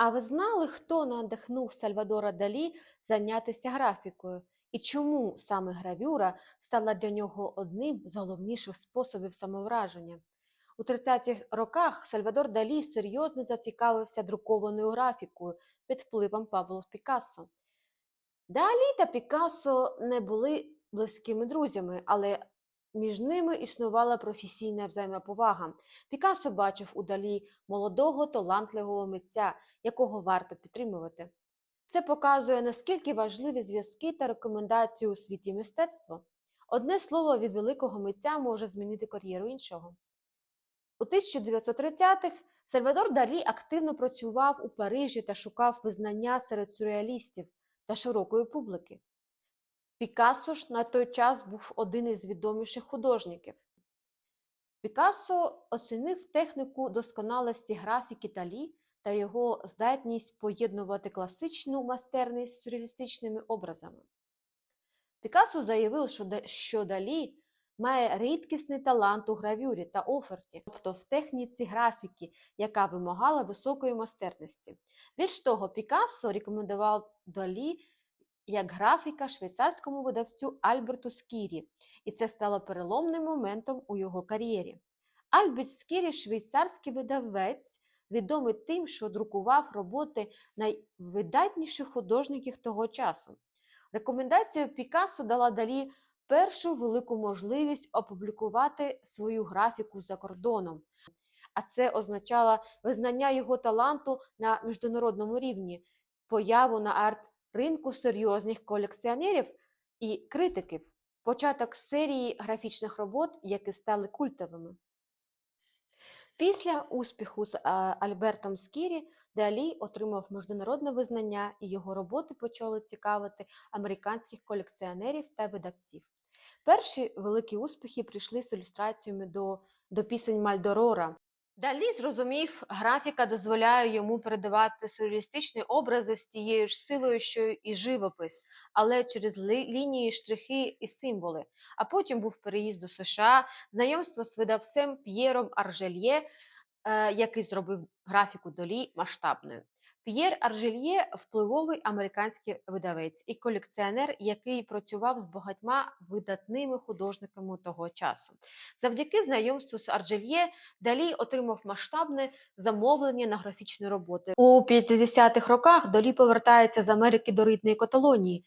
А ви знали, хто надихнув Сальвадора Далі зайнятися графікою? І чому саме гравюра стала для нього одним з головніших способів самовраження? У 30-х роках Сальвадор Далі серйозно зацікавився друкованою графікою під впливом Пабло Пікассо. Далі та Пікассо не були близькими друзями, але між ними існувала професійна взаємоповага. Пікассо бачив у Далі молодого талантливого митця, якого варто підтримувати. Це показує, наскільки важливі зв'язки та рекомендації у світі мистецтва. Одне слово від великого митця може змінити кар'єру іншого. У 1930-х Сальвадор Далі активно працював у Парижі та шукав визнання серед сюрреалістів та широкої публіки. Пікассо ж на той час був один із відоміших художників. Пікассо оцінив техніку досконалості графіки Далі та його здатність поєднувати класичну майстерність з сюрреалістичними образами. Пікассо заявив, що Далі має рідкісний талант у гравюрі та оферті, тобто в техніці графіки, яка вимагала високої майстерності. Більш того, Пікассо рекомендував Далі як графіка швейцарському видавцю Альберту Скірі, і це стало переломним моментом у його кар'єрі. Альберт Скірі – швейцарський видавець, відомий тим, що друкував роботи найвидатніших художників того часу. Рекомендація Пікассо дала Далі першу велику можливість опублікувати свою графіку за кордоном. А це означало визнання його таланту на міжнародному рівні, появу на арт-ринку серйозних колекціонерів і критиків, початок серії графічних робот, які стали культовими. Після успіху з Альбертом Скірі Далі отримав міжнародне визнання, і його роботи почали цікавити американських колекціонерів та видавців. Перші великі успіхи прийшли з ілюстраціями до, до пісень Мальдорора. Далі зрозумів, графіка дозволяє йому передавати сюрреалістичні образи з тією ж силою, що і живопис, але через лі лінії, штрихи і символи. А потім був переїзд до США, знайомство з видавцем П'єром Аржельє, е, який зробив графіку долі масштабною. П'єр Аржельє впливовий американський видавець і колекціонер, який працював з багатьма видатними художниками того часу. Завдяки знайомству з Аржельє Далі отримав масштабне замовлення на графічні роботи. У 50-х роках Далі повертається з Америки до рідної Каталонії.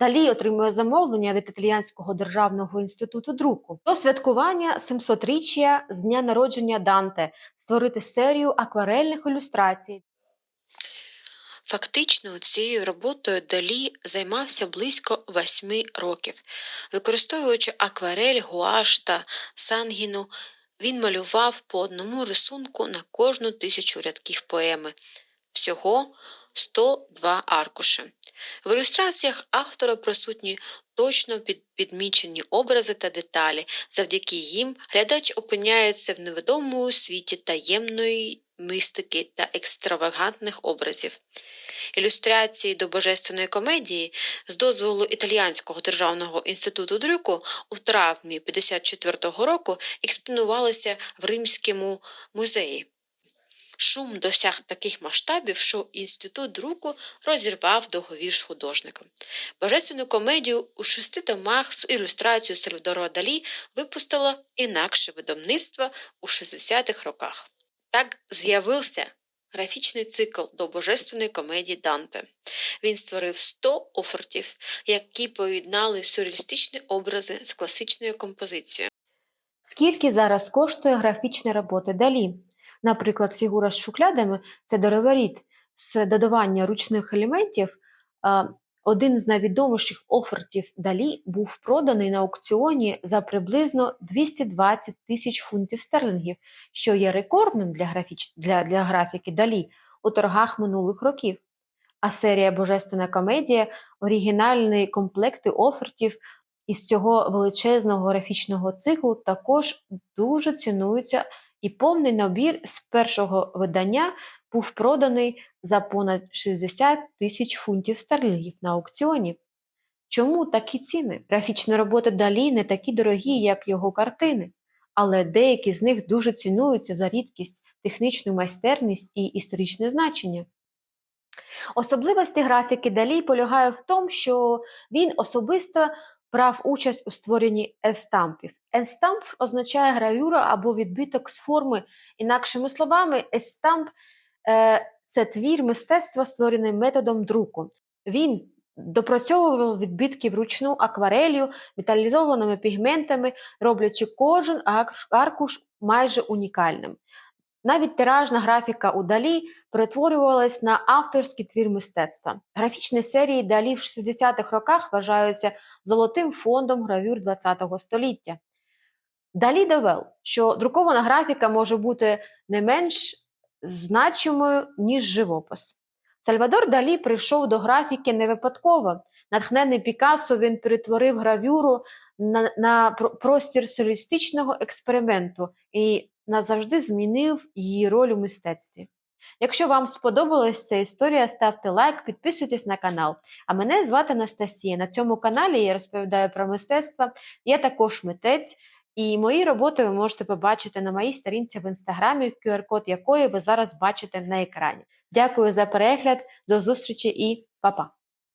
Далі отримує замовлення від Італіянського державного інституту друку до святкування 700-річчя з дня народження Данте створити серію акварельних ілюстрацій. Фактично цією роботою Далі займався близько восьми років. Використовуючи акварель, гуаш та сангіну, він малював по одному рисунку на кожну тисячу рядків поеми. Всього 102 аркуші. В ілюстраціях автора присутні точно підмічені образи та деталі. Завдяки їм глядач опиняється в невідомому світі таємної мистики та екстравагантних образів. Ілюстрації до божественної комедії з дозволу Італіянського державного інституту друку у травні 54-го року експонувалися в Римському музеї. Шум досяг таких масштабів, що інститут друку розірвав договір з художником. Божественну комедію у шести томах з ілюстрацією Сальвадора Далі випустило інакше видавництво у 60-х роках. Так з'явився графічний цикл до божественної комедії Данте. Він створив 100 офертів, які поєднали сюрреалістичні образи з класичною композицією. Скільки зараз коштує графічні роботи Далі? Наприклад, фігура з шухлядами це дереваріт з додавання ручних елементів. Один з найвідоміших офертів Далі був проданий на аукціоні за приблизно 220 тисяч фунтів стерлінгів, що є рекордним для, графіч... для, для графіки Далі у торгах минулих років. А серія Божественна комедія, оригінальні комплекти офертів із цього величезного графічного циклу також дуже цінуються, і повний набір з першого видання був проданий за понад 60 тисяч фунтів стерлінгів на аукціоні. Чому такі ціни? Графічні роботи Далі не такі дорогі, як його картини, але деякі з них дуже цінуються за рідкість, технічну майстерність і історичне значення. Особливості графіки Далі полягає в тому, що він особисто брав участь у створенні естампів. Естамп означає гравюра або відбиток з форми. Інакшими словами, естамп е, це твір мистецтва, створений методом друку. Він допрацьовував відбитки вручну акварелью, металізованими пігментами, роблячи кожен аркуш майже унікальним. Навіть тиражна графіка у Далі перетворювалась на авторський твір мистецтва. Графічні серії Далі в 60-х роках вважаються золотим фондом гравюр ХХ століття. Далі довел, що друкована графіка може бути не менш значимою, ніж живопис. Сальвадор Далі прийшов до графіки не випадково. Натхнений Пікассо, він перетворив гравюру на, на простір сюрреалістичного експерименту і назавжди змінив її роль у мистецтві. Якщо вам сподобалась ця історія, ставте лайк, підписуйтесь на канал. А мене звати Анастасія. На цьому каналі я розповідаю про мистецтво. Я також митець, і мої роботи ви можете побачити на моїй сторінці в інстаграмі, QR-код якої ви зараз бачите на екрані. Дякую за перегляд, до зустрічі і па-па!